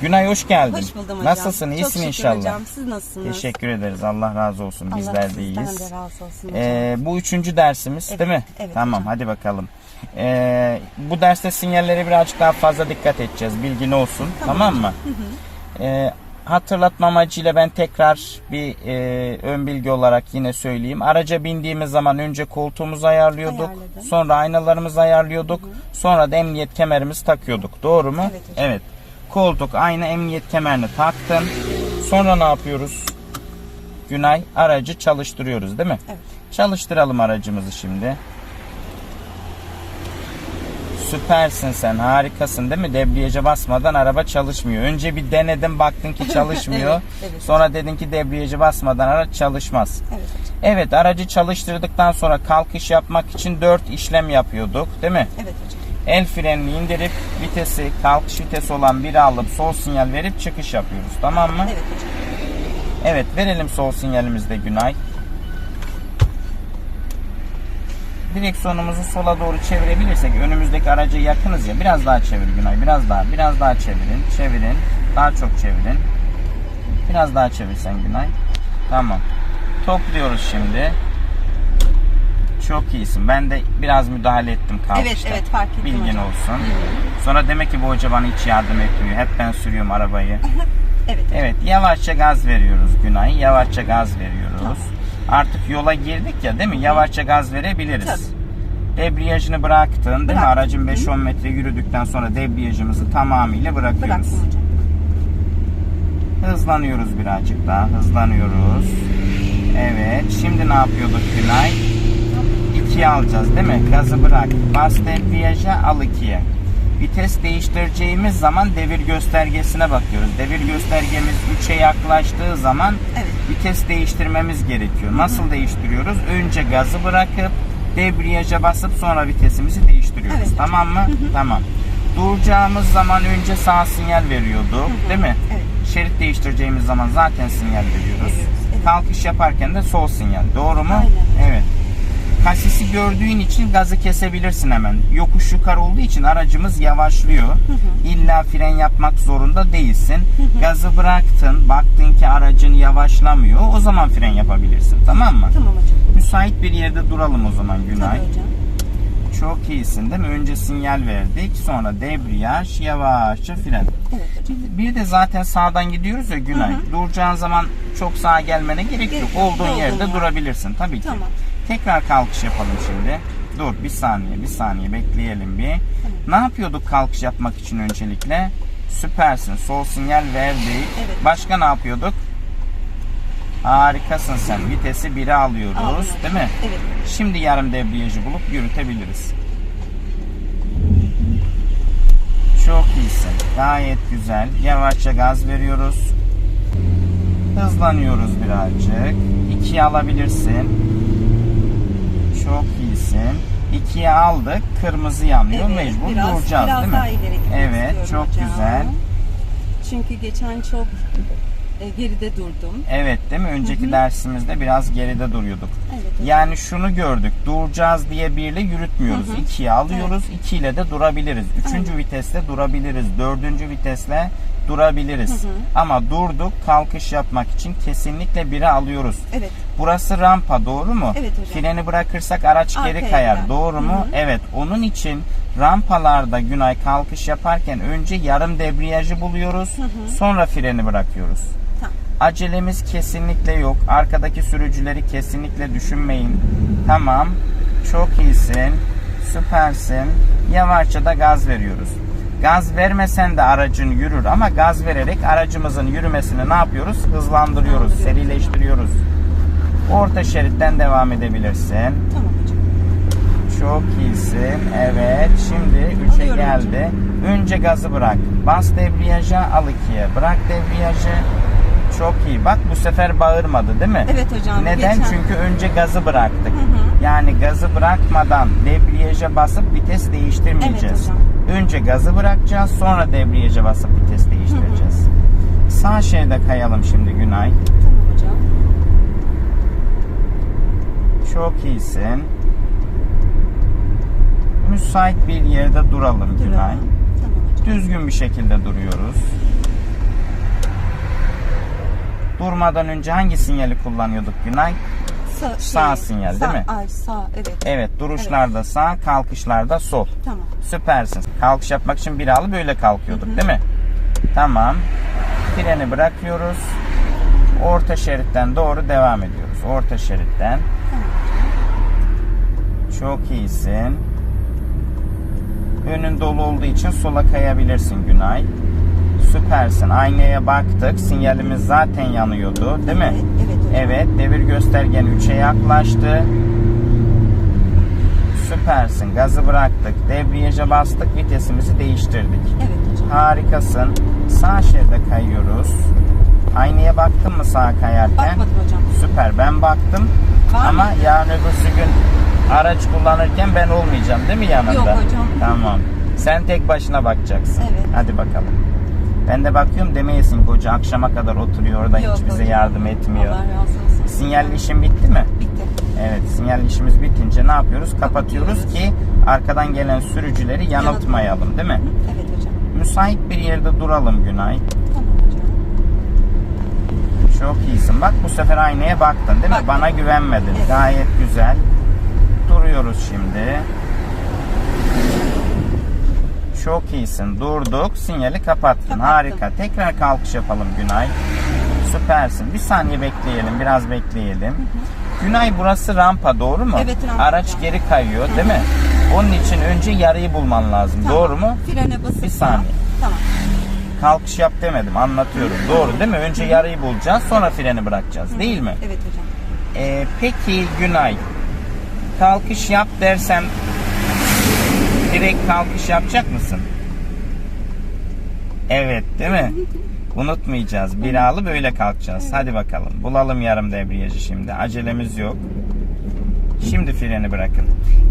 Günay hoş geldin. Hoş buldum hocam. Nasılsın? Çok İyisin şükür inşallah. hocam. Siz nasılsınız? Teşekkür ederiz. Allah razı olsun. Allah Bizler de sizden iyiyiz. de razı olsun hocam. Ee, bu üçüncü dersimiz Evet, değil mi? evet Tamam hocam. hadi bakalım. Ee, bu derste sinyallere birazcık daha fazla dikkat edeceğiz. Bilgin olsun. Tamam, mı? Ee, hatırlatma amacıyla ben tekrar bir e, ön bilgi olarak yine söyleyeyim. Araca bindiğimiz zaman önce koltuğumuzu ayarlıyorduk. Ayarladım. Sonra aynalarımızı ayarlıyorduk. Sonra da emniyet kemerimizi takıyorduk. Doğru mu? Evet hocam. Evet. Koltuk, ayna, emniyet kemerini taktın. Sonra ne yapıyoruz? Günay aracı çalıştırıyoruz değil mi? Evet. Çalıştıralım aracımızı şimdi. Süpersin sen harikasın değil mi? Debriyaja basmadan araba çalışmıyor. Önce bir denedin baktın ki çalışmıyor. Evet, evet. Sonra dedin ki debriyaja basmadan araç çalışmaz. Evet. Evet aracı çalıştırdıktan sonra kalkış yapmak için 4 işlem yapıyorduk değil mi? Evet hocam. El frenini indirip vitesi kalkış vitesi olan biri alıp sol sinyal verip çıkış yapıyoruz. Tamam mı? Evet hocam. Evet verelim sol sinyalimizde Günay. Direksiyonumuzu sola doğru çevirebilirsek önümüzdeki araca yakınız ya biraz daha çevir Günay biraz daha biraz daha çevirin çevirin daha çok çevirin biraz daha çevirsen Günay tamam topluyoruz şimdi çok iyisin ben de biraz müdahale ettim kalkışta Evet, evet, fark ettim bilgin hocam. olsun sonra demek ki bu hoca bana hiç yardım etmiyor hep ben sürüyorum arabayı Evet hocam. Evet yavaşça gaz veriyoruz Günay. Yavaşça gaz veriyoruz. Artık yola girdik ya değil mi? Yavaşça gaz verebiliriz. Debriyajını bıraktın değil mi? Bıraktım. Aracın 5-10 metre yürüdükten sonra debriyajımızı tamamıyla bırakıyoruz. Bıraktım hocam. Hızlanıyoruz birazcık daha. Hızlanıyoruz. Evet. Şimdi ne yapıyorduk Günay? 2'ye alacağız değil mi? Gazı bırak. Bas debriyaja al 2'ye. Vites değiştireceğimiz zaman devir göstergesine bakıyoruz. Devir göstergemiz 3'e yaklaştığı zaman Evet. vites değiştirmemiz gerekiyor. Nasıl değiştiriyoruz? Önce gazı bırakıp debriyaja basıp sonra vitesimizi değiştiriyoruz. Evet. Tamam mı? Tamam. Duracağımız zaman önce sağ sinyal veriyorduk, değil mi? Evet. Şerit değiştireceğimiz zaman zaten sinyal veriyoruz. Veriyoruz, evet. Kalkış yaparken de sol sinyal. Doğru mu? Aynen. Evet. Kasisi gördüğün için gazı kesebilirsin hemen. Yokuş yukarı olduğu için aracımız yavaşlıyor. İlla fren yapmak zorunda değilsin. Gazı bıraktın, baktın ki aracın yavaşlamıyor. O zaman fren yapabilirsin. Tamam mı? Tamam hocam. Müsait bir yerde duralım o zaman Günay. Tabii hocam. Çok iyisin değil mi? Önce sinyal verdik. Sonra debriyaj, yavaşça fren. Evet hocam. Bir de zaten sağdan gidiyoruz ya Günay. Duracağın zaman çok sağa gelmene gerek yok. Gerek yok. Olduğun yerde yer. durabilirsin tabii ki. Tamam. Tekrar kalkış yapalım şimdi. Dur bir saniye bir saniye bekleyelim bir. Ne yapıyorduk kalkış yapmak için öncelikle? Süpersin. Sol sinyal verdik. Evet. Başka ne yapıyorduk? Harikasın sen. Vitesi 1'e alıyoruz. Aldım. Değil mi? Evet. Şimdi yarım debriyajı bulup yürütebiliriz. Çok iyisin. Gayet güzel. Yavaşça gaz veriyoruz. Hızlanıyoruz birazcık. İkiye alabilirsin. Çok iyisin. İkiye aldık. Kırmızı yanıyor. Evet, Mecbur biraz, duracağız biraz değil mi? daha ileri gitmek Evet. Çok hocam. güzel. Çünkü geçen çok e, geride durdum. Evet değil mi? Önceki dersimizde biraz geride duruyorduk. Evet Yani şunu gördük. Duracağız diye birle yürütmüyoruz. Hı hı. İkiye alıyoruz. ikiyle de durabiliriz. Üçüncü vitesle durabiliriz. Dördüncü vitesle durabiliriz. Ama durduk kalkış yapmak için kesinlikle bire alıyoruz. Evet. Burası rampa doğru mu? Evet hocam. Freni bırakırsak araç geri Arkaya kayar. gider. Doğru mu? Evet. Onun için rampalarda Günay kalkış yaparken önce yarım debriyajı buluyoruz. Sonra freni bırakıyoruz. Tamam. Acelemiz kesinlikle yok. Arkadaki sürücüleri kesinlikle düşünmeyin. Tamam. Çok iyisin. Süpersin. Yavaşça da gaz veriyoruz. Gaz vermesen de aracın yürür ama gaz vererek aracımızın yürümesini ne yapıyoruz? Hızlandırıyoruz, serileştiriyoruz. Orta şeritten devam edebilirsin. Tamam hocam. Çok iyisin. Evet. Şimdi 3'e Alıyorum geldi. Önce gazı bırak. Bas debriyaja al 2'ye. Bırak debriyajı. Çok iyi. Bak bu sefer bağırmadı değil mi? Evet hocam. Neden? geçen- Çünkü önce gazı bıraktık. hı. Yani gazı bırakmadan debriyaja basıp vites değiştirmeyeceğiz. Evet Önce gazı bırakacağız, sonra debriyaja basıp vites değiştireceğiz. Sağ şeride kayalım şimdi Günay. Tamam hocam. Çok iyisin. Müsait bir yerde duralım Günay. Duralım. Tamam hocam. Düzgün bir şekilde duruyoruz. Durmadan önce hangi sinyali kullanıyorduk Günay? Sa- Sağ şey, sinyal, sağ- değil mi? Ay sağ evet. Evet duruşlarda sağ, kalkışlarda sol. Tamam. Süpersin. Kalkış yapmak için bir alıp böyle kalkıyorduk değil mi? Tamam. Freni bırakıyoruz. Orta şeritten doğru devam ediyoruz. Orta şeritten. Çok iyisin. Önün dolu olduğu için sola kayabilirsin Günay. Süpersin. Aynaya baktık. Sinyalimiz zaten yanıyordu, değil mi? Evet, evet devir göstergen 3'e yaklaştı. Süpersin. Gazı bıraktık. Debriyaja bastık. Vitesimizi değiştirdik. Evet hocam. Harikasın. Sağ şeride kayıyoruz. Aynaya baktın mı sağa kayarken? Bakmadım hocam. Süper. Ben baktım. Var Ama mı? yarın öbürsü gün araç kullanırken ben olmayacağım değil mi yanında? Yok hocam. Tamam. Sen tek başına bakacaksın. Evet. Hadi bakalım. Ben de bakıyorum demeyesin koca akşama kadar oturuyor orada Yok hiç bize hocam. yardım etmiyor. Allah razı olsun. Sinyal işin bitti mi? Bitti. Evet sinyal işimiz bitince ne yapıyoruz? Kapatıyoruz ki arkadan gelen sürücüleri yanıltmayalım değil mi? Evet hocam. Müsait bir yerde duralım Günay. Tamam hocam. Çok iyisin. Bak bu sefer aynaya baktın değil mi? Baktım. Bana güvenmedin. Evet. Gayet güzel. Duruyoruz şimdi. Çok iyisin. Durduk. Sinyali kapattın. Kapattım. Harika. Tekrar kalkış yapalım Günay. Süpersin. Bir saniye bekleyelim. Biraz bekleyelim. Günay burası rampa doğru mu? Evet, rampa. Araç geri kayıyor değil mi? Onun için önce yarıyı bulman lazım. Tamam. Doğru mu? Frene basıp Bir saniye. Tamam. Kalkış yap demedim. Anlatıyorum. Doğru değil mi? Önce yarıyı bulacağız. Sonra freni bırakacağız. Değil mi? Evet hocam. Ee, peki Günay kalkış yap dersem direkt kalkış yapacak mısın? Evet değil mi? Unutmayacağız. Bir alıp böyle kalkacağız. Hadi bakalım. Bulalım yarım debriyajı şimdi. Acelemiz yok. Şimdi freni bırakın.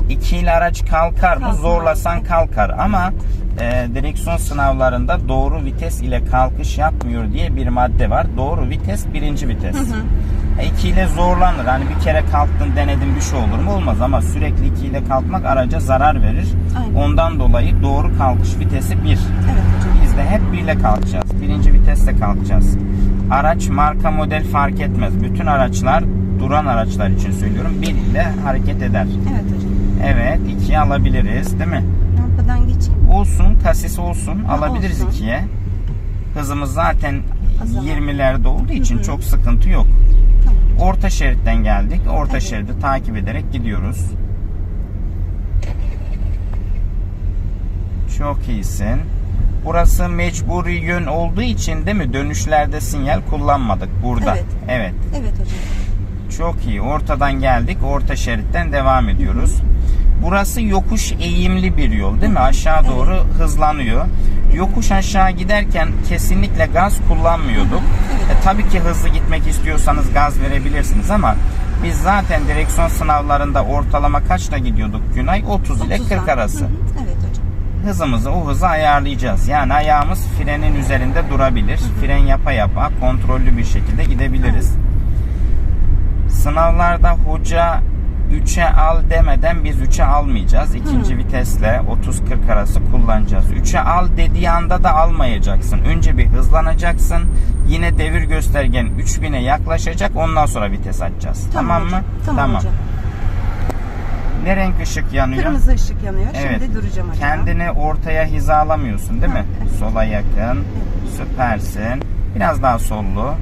İki ile araç kalkar mı? Zorlasan kalkar ama e, direksiyon sınavlarında doğru vites ile kalkış yapmıyor diye bir madde var. Doğru vites birinci vites. E, İki ile zorlanır. Hani bir kere kalktın denedin bir şey olur mu? Olmaz ama sürekli iki ile kalkmak araca zarar verir. Aynen. Ondan dolayı doğru kalkış vitesi bir. Evet hocam. Biz de hep bir ile kalkacağız. Birinci viteste kalkacağız. Araç marka model fark etmez. Bütün araçlar duran araçlar için söylüyorum. Bir ile hareket eder. Evet hocam. Evet ikiye alabiliriz değil mi? Rampadan geçeyim. Olsun kasis olsun Ha, alabiliriz olsun. ikiye. Hızımız zaten Azalır. 20'lerde olduğu için çok sıkıntı yok. Tamam. Orta şeritten geldik. Orta Evet. şeridi takip ederek gidiyoruz. Çok iyisin. Burası mecburi yön olduğu için değil mi? Dönüşlerde sinyal kullanmadık burada. Evet. Evet. Evet hocam. Çok iyi. Ortadan geldik. Orta şeritten devam ediyoruz. Burası yokuş eğimli bir yol değil mi? Aşağı doğru hızlanıyor. Yokuş aşağı giderken kesinlikle gaz kullanmıyorduk. E, tabii ki hızlı gitmek istiyorsanız gaz verebilirsiniz ama biz zaten direksiyon sınavlarında ortalama kaçla gidiyorduk Günay? 30 ile 40 30'dan. arası. Hı hı, Evet hocam. Hızımızı o hıza ayarlayacağız. Yani ayağımız frenin üzerinde durabilir. Fren yapa yapa kontrollü bir şekilde gidebiliriz. Sınavlarda hoca 3'e al demeden biz 3'e almayacağız. İkinci vitesle 30-40 arası kullanacağız. 3'e al dediği anda da almayacaksın. Önce bir hızlanacaksın. Yine devir göstergen 3000'e yaklaşacak. Ondan sonra vites açacağız. Tamam, hocam. mı? Tamam, hocam. Ne renk ışık yanıyor? Kırmızı ışık yanıyor. Evet. Şimdi duracağım hocam. Kendini ortaya hizalamıyorsun değil mi? Evet. Sola yakın. Süpersin. Biraz daha sollu.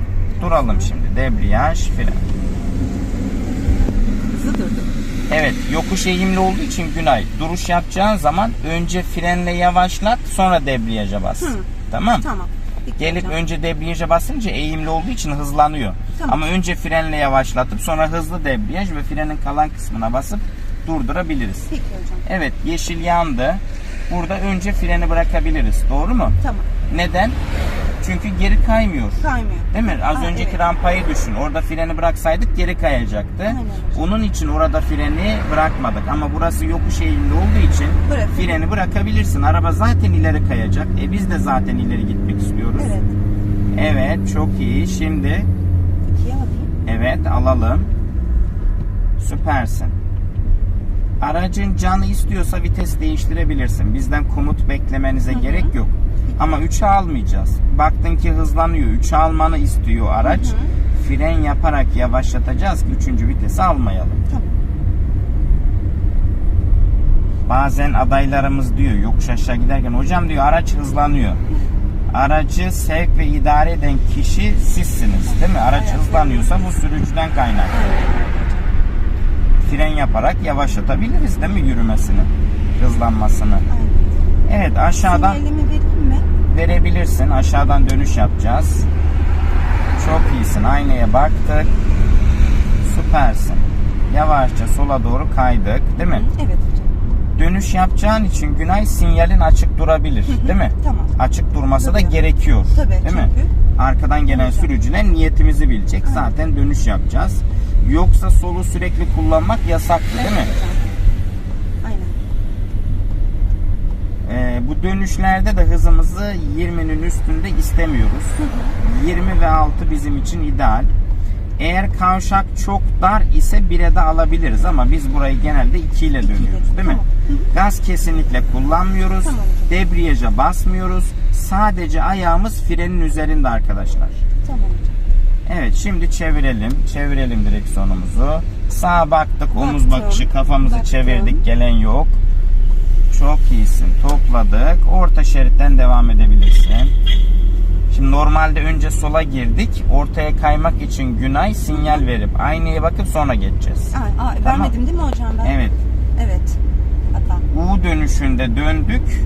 Duralım şimdi. Debriyaj, fren. Hızlı durdum. Evet, yokuş eğimli olduğu için Günay, duruş yapacağın zaman önce frenle yavaşlat, sonra debriyaja bas. Hı. Tamam? Tamam. Peki Gelip hocam. önce debriyaja basınca eğimli olduğu için hızlanıyor. Tamam. Ama önce frenle yavaşlatıp sonra hızlı debriyaj ve frenin kalan kısmına basıp durdurabiliriz. Peki hocam. Evet yeşil yandı. Burada önce freni bırakabiliriz. Doğru mu? Tamam. Neden? Çünkü geri kaymıyor. Kaymıyor. Değil mi? Az Ha, önceki evet. rampayı düşün. Orada freni bıraksaydık geri kayacaktı. Aynen. Onun için orada freni bırakmadık. Ama burası yokuş eğimli olduğu için Bırak. freni bırakabilirsin. Araba zaten ileri kayacak. E biz de zaten ileri gitmek istiyoruz. Evet. Evet, çok iyi. Şimdi İkiye alayım. Evet alalım. Süpersin. Aracın canı istiyorsa vites değiştirebilirsin. Bizden komut beklemenize gerek yok. Ama 3'e almayacağız. Baktın ki hızlanıyor. 3'e almanı istiyor araç. fren yaparak yavaşlatacağız ki üçüncü vitesi almayalım. Tamam. Bazen adaylarımız diyor yokuş aşağı giderken hocam diyor araç hızlanıyor. Aracı sevk ve idare eden kişi sizsiniz değil mi? Araç hızlanıyorsa bu sürücüden kaynaklı. Fren yaparak yavaşlatabiliriz değil mi yürümesini, hızlanmasını? Aynen. Evet aşağıdan Sinyalimi vereyim mi? verebilirsin. Aşağıdan dönüş yapacağız. Çok iyisin. Aynaya baktık. Süpersin. Yavaşça sola doğru kaydık değil mi? Evet hocam. Dönüş yapacağın için Günay sinyalin açık durabilir değil mi? Tamam. Açık durması da Tabii. gerekiyor. Tabii, değil mi? çünkü- Arkadan gelen sürücüler niyetimizi bilecek. Zaten dönüş yapacağız. Yoksa solu sürekli kullanmak yasaklı değil mi? Ee, bu dönüşlerde de hızımızı 20'nin üstünde istemiyoruz. 20 ve 6 bizim için ideal. Eğer kavşak çok dar ise 1'e de alabiliriz ama biz burayı genelde 2 ile dönüyoruz değil mi? Gaz kesinlikle kullanmıyoruz. Debriyaja basmıyoruz. Sadece ayağımız frenin üzerinde arkadaşlar. Tamam hocam. Evet şimdi çevirelim. Çevirelim direksiyonumuzu. Sağa baktık. Omuz Baktım. bakışı kafamızı Baktım. çevirdik. Gelen yok. Çok iyisin. Topladık. Orta şeritten devam edebilirsin. Şimdi normalde önce sola girdik. Ortaya kaymak için Günay sinyal verip aynaya bakıp sonra geçeceğiz. Aa, aa, Tamam. Vermedim değil mi hocam ben? Evet. Evet. Hata. U dönüşünde döndük.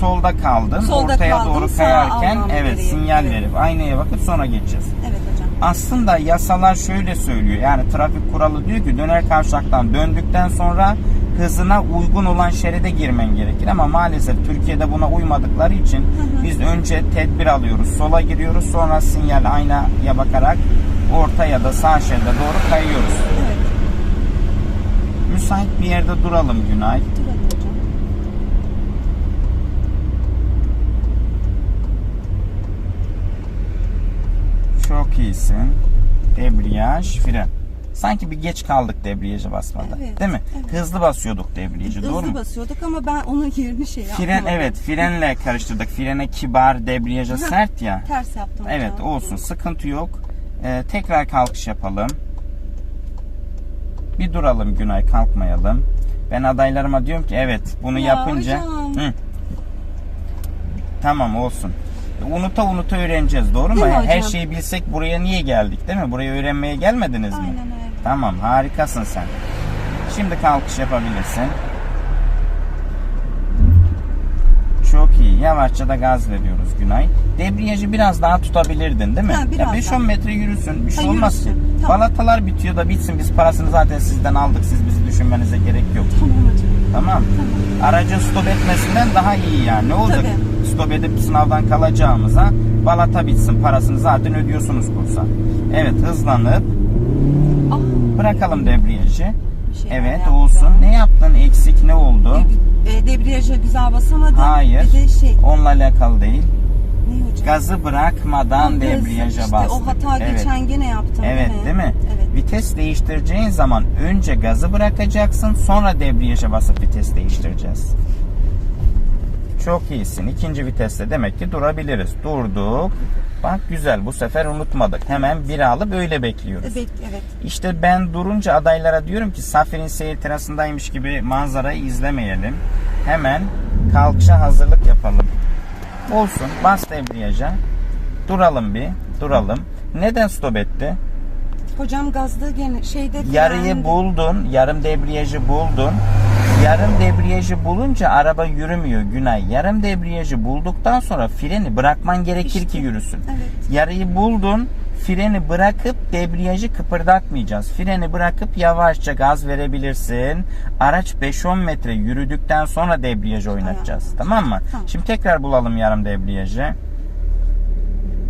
Solda kaldın. Solda Ortaya kaldım, doğru kayarken evet sinyal Evet. verip aynaya bakıp sonra geçeceğiz. Evet hocam. Aslında yasalar şöyle söylüyor. Yani trafik kuralı diyor ki döner kavşaktan döndükten sonra hızına uygun olan şeride girmen gerekir. Ama maalesef Türkiye'de buna uymadıkları için biz önce tedbir alıyoruz. Sola giriyoruz sonra sinyal aynaya bakarak orta ya da sağ şeride doğru kayıyoruz. Evet. Müsait bir yerde duralım Günay. Duralım hocam. İyisin. Debriyaj, fren. Sanki bir geç kaldık debriyaja basmada. Evet, Değil mi? evet. Hızlı basıyorduk debriyajı, doğru Hızlı mu? basıyorduk ama ben onun yerini şey yapmadım. Fren evet frenle karıştırdık. Frene kibar, debriyaja sert ya. Ters yaptım hocam. Evet olsun sıkıntı yok. Ee, tekrar kalkış yapalım. Bir duralım Günay kalkmayalım. Ben adaylarıma diyorum ki evet bunu Ya yapınca. hocam. Hı. Tamam olsun. Unuta unuta öğreneceğiz doğru mu? Değil mi Her şeyi bilsek buraya niye geldik değil mi? Buraya öğrenmeye gelmediniz mi? Aynen öyle. Tamam harikasın sen. Şimdi kalkış yapabilirsin. Çok iyi. Yavaşça da gaz veriyoruz Günay. Debriyajı biraz daha tutabilirdin değil mi? Ha, biraz ya 5-10 daha. metre yürüsün. Bir şey Ha, olmaz ki. yürüsün. Tamam. Balatalar bitiyor da bitsin. Biz parasını zaten sizden aldık. Siz bizi düşünmenize gerek yok. Tamam hocam. Tamam. Aracın stop etmesinden daha iyi yani. Ne olacak? Tabii. Stop edip sınavdan kalacağımıza balata bitsin. Parasını zaten ödüyorsunuz kursa. Evet hızlanıp Ah, bırakalım debriyajı. şeyler Evet yaptım. olsun. Ne yaptın? Eksik ne oldu? E, debriyaja güzel basamadım. Hayır. Bir de şey. Onunla alakalı değil. Ne hocam? Gazı bırakmadan Gaz, debriyaja işte bastık. O hata evet. geçen gene yaptım Evet değil mi? değil mi? Vites değiştireceğin zaman önce gazı bırakacaksın sonra debriyaja basıp vites değiştireceğiz. Çok iyisin. İkinci viteste demek ki durabiliriz. Durduk. Bak güzel bu sefer unutmadık. Hemen bir alıp öyle bekliyoruz. Evet, evet. İşte ben durunca adaylara diyorum ki Safir'in seyir terasındaymış gibi manzarayı izlemeyelim. Hemen kalkışa hazırlık yapalım. Olsun bas debriyaja. Duralım bir. Duralım. Neden stop etti? Hocam gazda gene şeyde Yarıyı frende- buldun. Yarım debriyajı buldun. Yarım debriyajı bulunca araba yürümüyor Günay. Yarım debriyajı bulduktan sonra freni bırakman gerekir İşte, ki yürüsün. Evet. Yarıyı buldun. Freni bırakıp debriyajı kıpırdatmayacağız. Freni bırakıp yavaşça gaz verebilirsin. Araç 5-10 metre yürüdükten sonra debriyajı oynatacağız. Tamam mı? Tamam. Şimdi tekrar bulalım yarım debriyajı.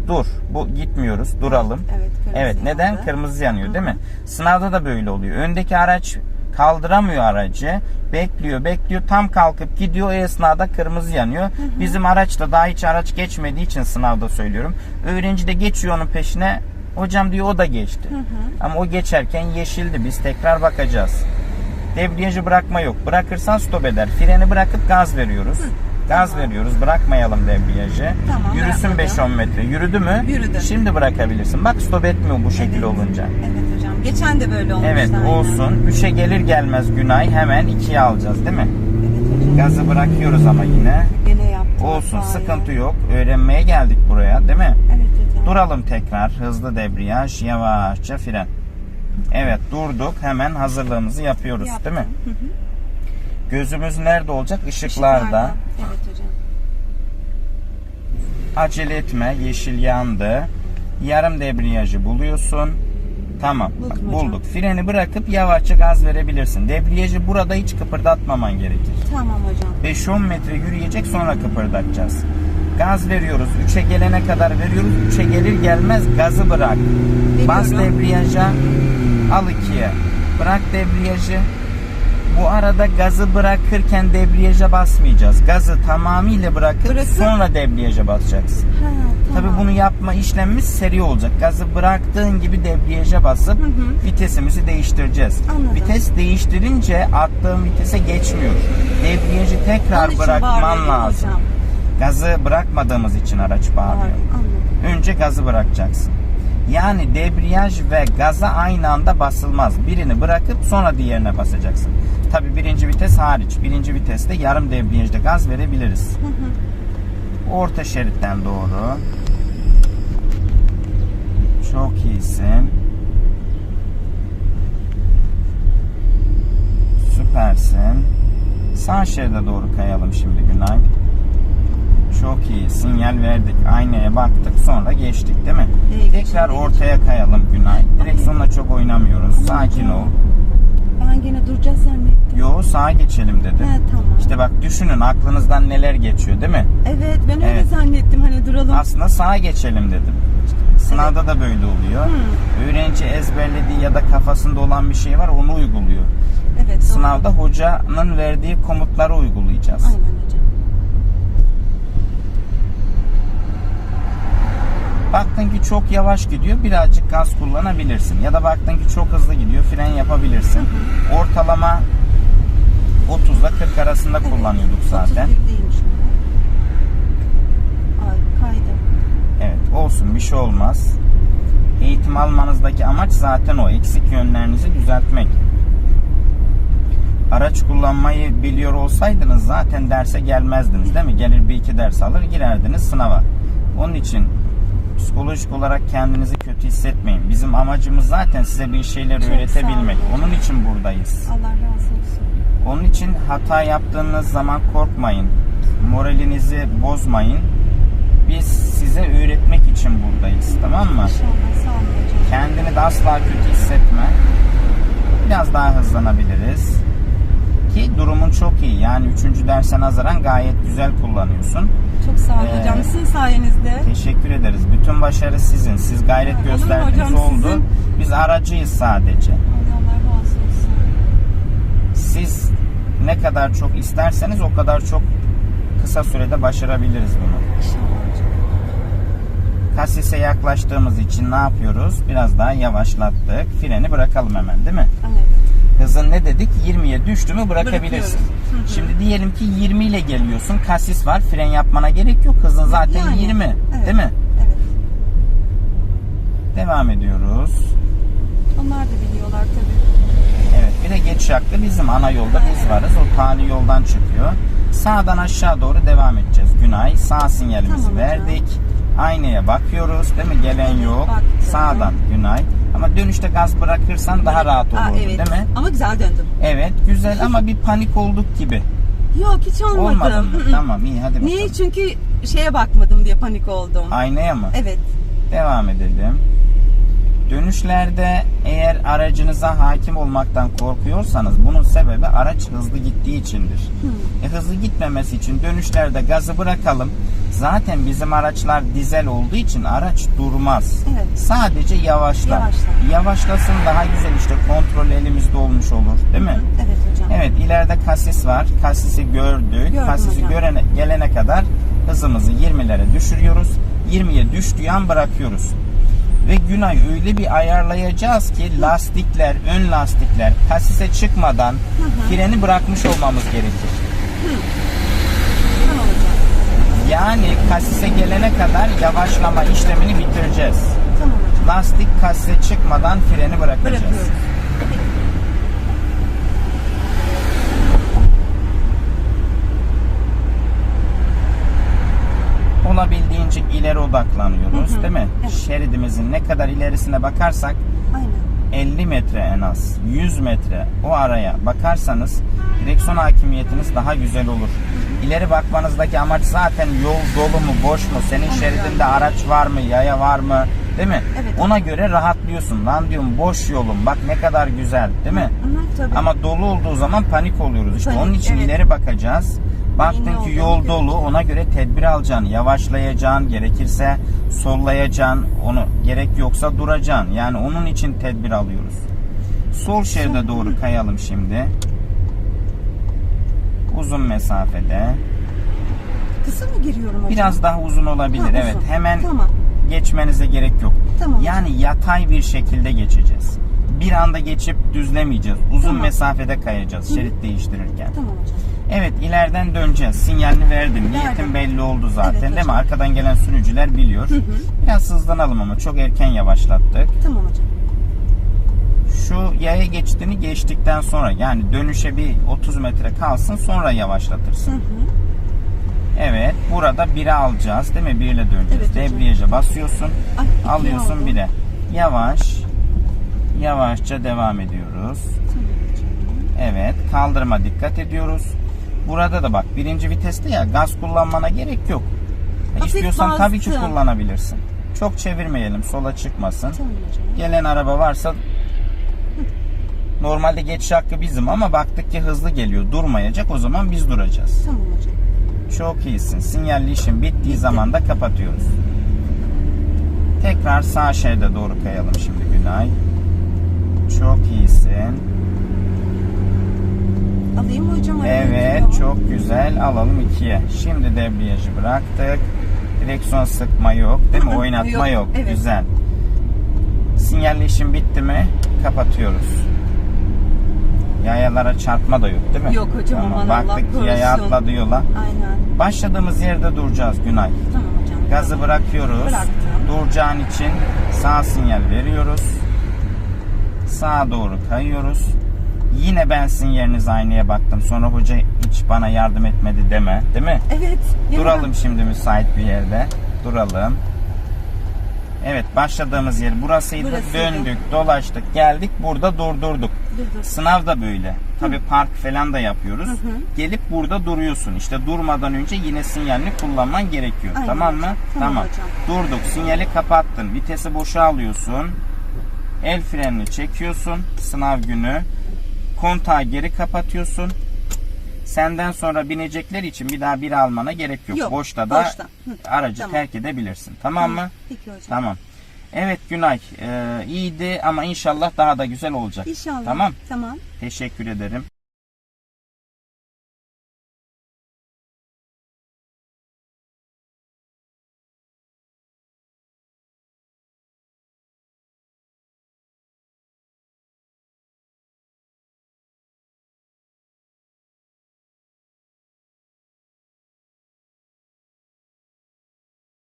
Dur. Bu gitmiyoruz. Duralım. Evet, kırmızı Evet. Neden? yandı. Kırmızı yanıyor değil mi? Sınavda da böyle oluyor. Öndeki araç kaldıramıyor aracı. Bekliyor, bekliyor. Tam kalkıp gidiyor. O esnada kırmızı yanıyor. Bizim araçta daha hiç araç geçmediği için sınavda söylüyorum. Öğrenci de geçiyor onun peşine. Hocam diyor o da geçti. Ama o geçerken yeşildi. Biz tekrar bakacağız. Debriyajı bırakma yok. Bırakırsan stop eder. Freni bırakıp gaz veriyoruz. Gaz veriyoruz. Bırakmayalım debriyajı. Tamam, Yürüsün bırakmadım. 5-10 metre. Yürüdü mü? Yürüdü. Şimdi bırakabilirsin. Bak stop etmiyor bu şekil Evet. olunca. Evet hocam. Geçen de böyle olmuştu. Evet aynen. olsun. 3'e gelir gelmez Günay hemen 2'ye alacağız değil mi? Evet hocam. Gazı bırakıyoruz ama yine. Gene yaptım. Olsun sıkıntı yok. Öğrenmeye geldik buraya değil mi? Evet hocam. Duralım tekrar. Hızlı debriyaj, yavaşça fren. Evet durduk. Hemen hazırlığımızı yapıyoruz Yaptım. değil mi? Hı hı. Gözümüz nerede olacak? Işıklarda. Evet hocam. Acele etme. Yeşil yandı. Yarım debriyajı buluyorsun. Tamam. Buldum bak, hocam. bulduk. Freni bırakıp yavaşça gaz verebilirsin. Debriyajı burada hiç kıpırdatmaman gerekir. Tamam hocam. 5-10 metre yürüyecek sonra kıpırdatacağız. Gaz veriyoruz. 3'e gelene kadar veriyoruz. 3'e gelir gelmez gazı bırak. Bas Veriyorum. debriyaja. Al 2'ye. Bırak debriyajı. Bu arada gazı bırakırken debriyaja basmayacağız. Gazı tamamıyla bırakıp Bırakıp- sonra debriyaja basacaksın. Ha, Tabii tamam. bunu yapma işlemimiz seri olacak. Gazı bıraktığın gibi debriyaja basıp Hı hı. vitesimizi değiştireceğiz. Anladım. Vites değiştirince attığın vitese geçmiyor. Debriyajı tekrar bırakman lazım. hocam. Gazı bırakmadığımız için araç bağırıyor. Anladım. Önce gazı bırakacaksın. Yani debriyaj ve gaza aynı anda basılmaz. Birini bırakıp sonra diğerine basacaksın. Tabii birinci vites hariç. Birinci viteste yarım debriyajda gaz verebiliriz. Hı hı. Orta şeritten doğru. Çok iyisin. Süpersin. Sağ şeride doğru kayalım şimdi Günay. Çok iyi. Sinyal verdik. Aynaya baktık. Sonra geçtik değil mi? İyi, Tekrar ortaya kayalım Günay. Direksiyonla çok oynamıyoruz. Sakin ol. Ben gene duracağız zannettim. Yo sağa geçelim dedim. He tamam. İşte bak düşünün aklınızdan neler geçiyor değil mi? Evet ben öyle Evet. zannettim hani duralım. Aslında sağa geçelim dedim. Sınavda da böyle oluyor. Öğrenci ezberlediği ya da kafasında olan bir şey var onu uyguluyor. evet. doğru. Sınavda hocanın verdiği komutları uygulayacağız. Aynen. Baktın ki çok yavaş gidiyor birazcık gaz kullanabilirsin. Ya da baktın ki çok hızlı gidiyor fren yapabilirsin. Ortalama 30 ile 40 arasında kullanıyorduk zaten. 31 değilmiş. Ay kaydı. Evet olsun bir şey olmaz. Eğitim almanızdaki amaç zaten o. Eksik yönlerinizi düzeltmek. Araç kullanmayı biliyor olsaydınız zaten derse gelmezdiniz değil mi? Gelir bir iki ders alır girerdiniz sınava. Onun için psikolojik olarak kendinizi kötü hissetmeyin. Bizim amacımız zaten size bir şeyler Çok olun. Onun için buradayız. Allah razı olsun. Onun için hata yaptığınız zaman korkmayın. Moralinizi bozmayın. Biz size öğretmek için buradayız. Tamam mı? İnşallah sağ olun hocam. Kendini de asla kötü hissetme. Biraz daha hızlanabiliriz. Ki durumun çok iyi. Yani 3. derse nazaran gayet güzel kullanıyorsun. Çok sağ olun Ee, hocam. Sizin sayenizde. Teşekkür ederiz. Bütün başarı sizin. Siz gayret mu gösterdiniz hocam, oldu. sizin- Biz aracıyız sadece. Allah razı olsun. Siz ne kadar çok isterseniz o kadar çok kısa sürede başarabiliriz bunu. İnşallah hocam. Kasise yaklaştığımız için ne yapıyoruz? Biraz daha yavaşlattık. Freni bırakalım hemen değil mi? Evet. Hızın ne dedik? 20'ye düştü mü bırakabilirsin. Bırakıyoruz. Hı hı. Şimdi diyelim ki 20 ile geliyorsun. Kasis var. Fren yapmana gerek yok. Hızın zaten Yani, 20. evet. Değil mi? Evet. Devam ediyoruz. Onlar da biliyorlar tabii. Evet bir de geçiş hakkı bizim ana yolda biz varız. O tali yoldan çıkıyor. Sağdan aşağı doğru devam edeceğiz. Günay sağ sinyalimizi Tamam verdik. Aynaya bakıyoruz değil mi? Gelen yol. baktım. Sağdan Günay. Ama dönüşte gaz bırakırsan daha rahat olur Aa, evet. değil mi? Ama güzel döndüm. Evet güzel ama bir panik olduk gibi. Yok hiç olmadım. Olmadı mı? Tamam iyi hadi bakalım. Niye? Çünkü şeye bakmadım diye panik oldum. Aynaya mı? Evet. Devam edelim. Dönüşlerde eğer aracınıza hakim olmaktan korkuyorsanız bunun sebebi araç hızlı gittiği içindir. E, hızlı gitmemesi için dönüşlerde gazı bırakalım. Zaten bizim araçlar dizel olduğu için araç durmaz. Evet. Sadece yavaşlar. Yavaşlar. Yavaşlasın daha güzel işte kontrol elimizde olmuş olur değil mi? Evet hocam. Evet ileride kasis var. Kasisi gördük. Gördüm Kasisi hocam. görene, gelene kadar hızımızı 20'lere düşürüyoruz. 20'ye düştüğü an bırakıyoruz. Ve Günay öyle bir ayarlayacağız ki lastikler, ön lastikler kasise çıkmadan freni bırakmış olmamız gerekir. Yani kasise gelene kadar yavaşlama işlemini bitireceğiz. Tamam hocam. Lastik kasise çıkmadan freni bırakacağız. Bırakıyoruz. Olabildiğince ileri odaklanıyoruz Hı hı, değil mi? evet. Şeridimizin ne kadar ilerisine bakarsak Aynen. 50 metre en az 100 metre o araya bakarsanız direksiyon hakimiyetiniz daha güzel olur. İleri bakmanızdaki amaç zaten yol dolu mu boş mu senin şeridinde araç var mı yaya var mı değil mi? Evet. Ona göre rahatlıyorsun lan diyorum boş yolum bak ne kadar güzel değil mi? Hı hı, tabii. Ama dolu olduğu zaman panik oluyoruz. İşte Panik, onun için evet. ileri bakacağız. Baktın ki yol dolu ona göre tedbir alacaksın. Yavaşlayacaksın. Gerekirse sollayacaksın. Onu gerek yoksa duracaksın. Yani onun için tedbir alıyoruz. Sol şeride doğru kayalım şimdi. Uzun mesafede. Kısa mı giriyorum hocam? Biraz daha uzun olabilir. Ha, evet. uzun. Hemen Tamam. geçmenize gerek yok. Tamam. Yani yatay bir şekilde geçeceğiz. Bir anda geçip düzlemeyeceğiz. Uzun Tamam. mesafede kayacağız şerit değiştirirken. Tamam hocam. Evet ileriden döneceğiz. Sinyalini verdim. Niyetim belli oldu zaten Evet, değil mi? Arkadan gelen sürücüler biliyor. Biraz hızlanalım ama çok erken yavaşlattık. Tamam hocam. Şu yaya geçtiğini geçtikten sonra yani dönüşe bir 30 metre kalsın sonra yavaşlatırsın. Hı hı. Evet burada 1'e alacağız değil mi? 1 ile döneceğiz. Evet. Debriyaja basıyorsun. Ay, ikiye alıyorsun. 1'e. Yavaş. Yavaşça devam ediyoruz. Tamam. Evet kaldırıma dikkat ediyoruz. Burada da bak birinci viteste ya gaz kullanmana gerek yok. E, Hafif İstiyorsan tabii ki bastım. kullanabilirsin. Çok çevirmeyelim sola çıkmasın. Gelen araba varsa normalde geçiş hakkı bizim ama baktık ki hızlı geliyor durmayacak o zaman biz duracağız. Tamam hocam. Çok iyisin. Sinyalli işin bittiği zaman da kapatıyoruz. Tekrar sağ şeride doğru kayalım şimdi Günay. Çok iyisin. Alayım mı hocam? Evet çok güzel alalım ikiye. Şimdi debriyajı bıraktık. Direksiyon sıkma yok değil mi? Oynatma yok. yok, evet. Güzel. Sinyalli işim bitti mi? Kapatıyoruz. Yayalara çarpma da yok değil mi? Yok hocam, aman Allah Baktık ki yaya korusun. atladı yola. Aynen. Başladığımız yerde duracağız Günay. Tamam hocam. Gazı bırakıyoruz. Bıraktım. Duracağın için sağ sinyal veriyoruz. Sağa doğru kayıyoruz. Yine ben sinyaliniz aynaya baktım. Sonra hoca hiç bana yardım etmedi deme. Değil mi? Evet. Duralım şimdi müsait bir yerde. Duralım. Evet başladığımız yer burasıydı. Burasıydı. Döndük, dolaştık, geldik. Burada durdurduk. Dur dur. Sınav da böyle. Tabii park falan da yapıyoruz. Hı hı. Gelip burada duruyorsun. İşte durmadan önce yine sinyalini kullanman gerekiyor. Aynen tamam mı? Tamam hocam. Durduk. Sinyali kapattın. Vitesi boşa alıyorsun. El frenini çekiyorsun. Sınav günü. Kontağı geri kapatıyorsun. Senden sonra binecekler için bir daha bir almana gerek yok. Yok, Boşta da boşta. Hı, aracı tamam. terk edebilirsin. Tamam mı? Peki hocam. Tamam. Evet Günay, e, iyiydi ama inşallah daha da güzel olacak. İnşallah. Tamam. Tamam. Teşekkür ederim.